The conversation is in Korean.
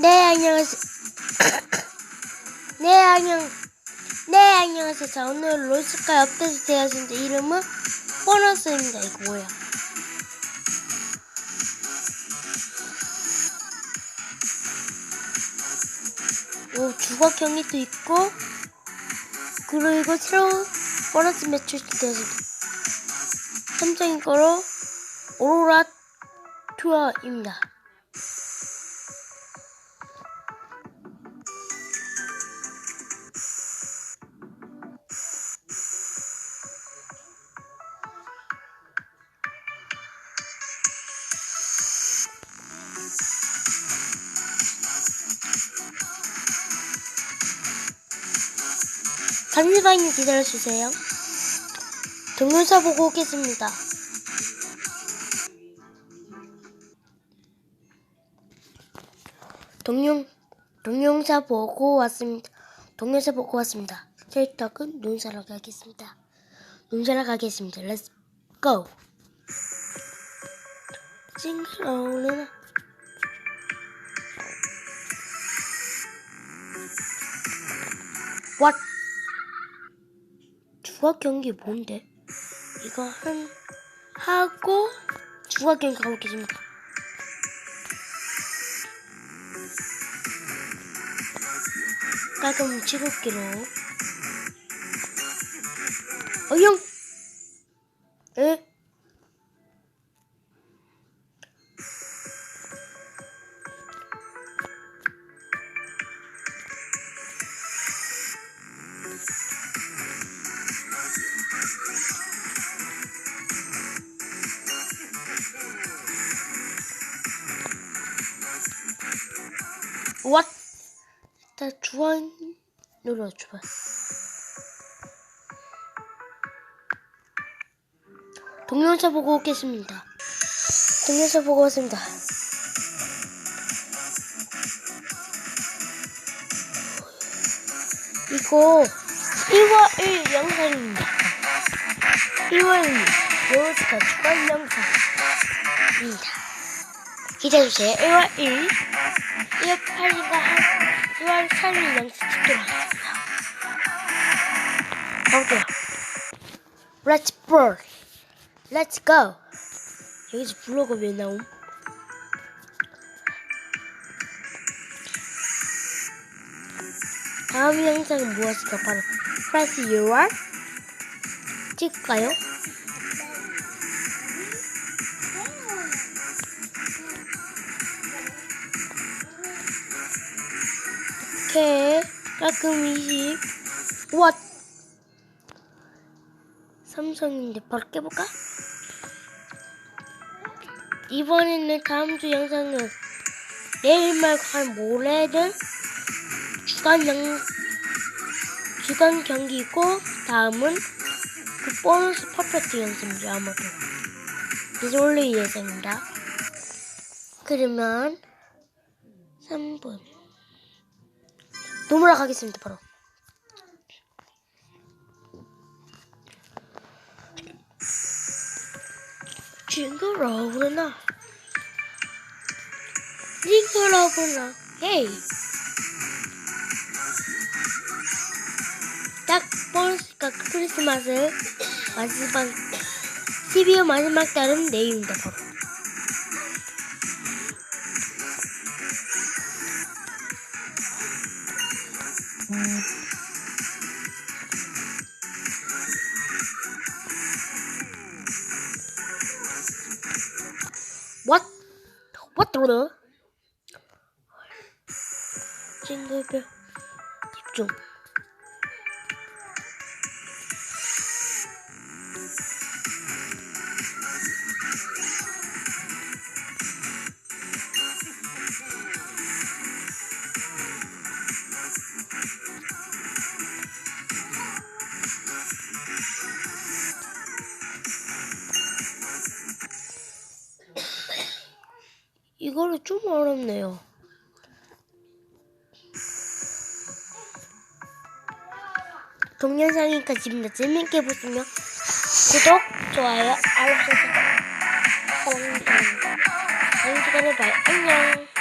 네, 안녕하세요. 네, 안녕. 네, 안녕하세요. 자, 오늘 롤스카이 업데이트 되었습니다. 이름은 보너스입니다. 이거 뭐야? 오, 주걱형이 또 있고, 그리고 새로운 보너스 매출 되었습니다. 삼성인 거로 오로라 투어입니다. 잠시만요 기다려주세요. 동영상 보고 오겠습니다. 동영, 동영상 보고 왔습니다. 동영상 보고 왔습니다. 셀떡은 눈 사러 가겠습니다. 눈 사러 가겠습니다. Let's go. 싱글로는 What? 주각 경기 뭔데? 이거 한 하고 주각 경기 가보겠습니다. 깔끔 치국기로 어영 에? 왓? 일단 주황 눌러줘봐. 동영상 보고 오겠습니다. 동영상 보고 왔습니다. 이거 1월 1 영상입니다. 1월 1 요스카 추가 영상입니다. 기다려주세요. 1월 1 1월 8일과 1월 3일 영상 찍도록 하겠습니다. 가볼게요. Let's roll. Let's go. 여기서 블로그 왜 나옴? 다음 영상은 무엇일까? 바로 Press UR 찍을까요? 오케이 깔끔 20 우와 삼성인데 바로 깨볼까? 이번에는 다음 주 영상은 내일 말고 한 모레는 주간 영 주간 경기고 다음은 그 보너스 퍼펙트 영상입니다 아마도. 이제 올릴 예정입니다. 그러면 3분 넘어라 가겠습니다 바로. 징그러구나. 징그러구나. 헤이. 딱 보너스가 크리스마스 마지막 12월 마지막 달은 내일입니다 바로 What the? 징글벨 집중. 이거는 좀 어렵네요. 동영상이니까 지금도 재밌게 보시면 구독, 좋아요, 알람 설정, 사랑합니다. 다음 시간에 봐요. 안녕.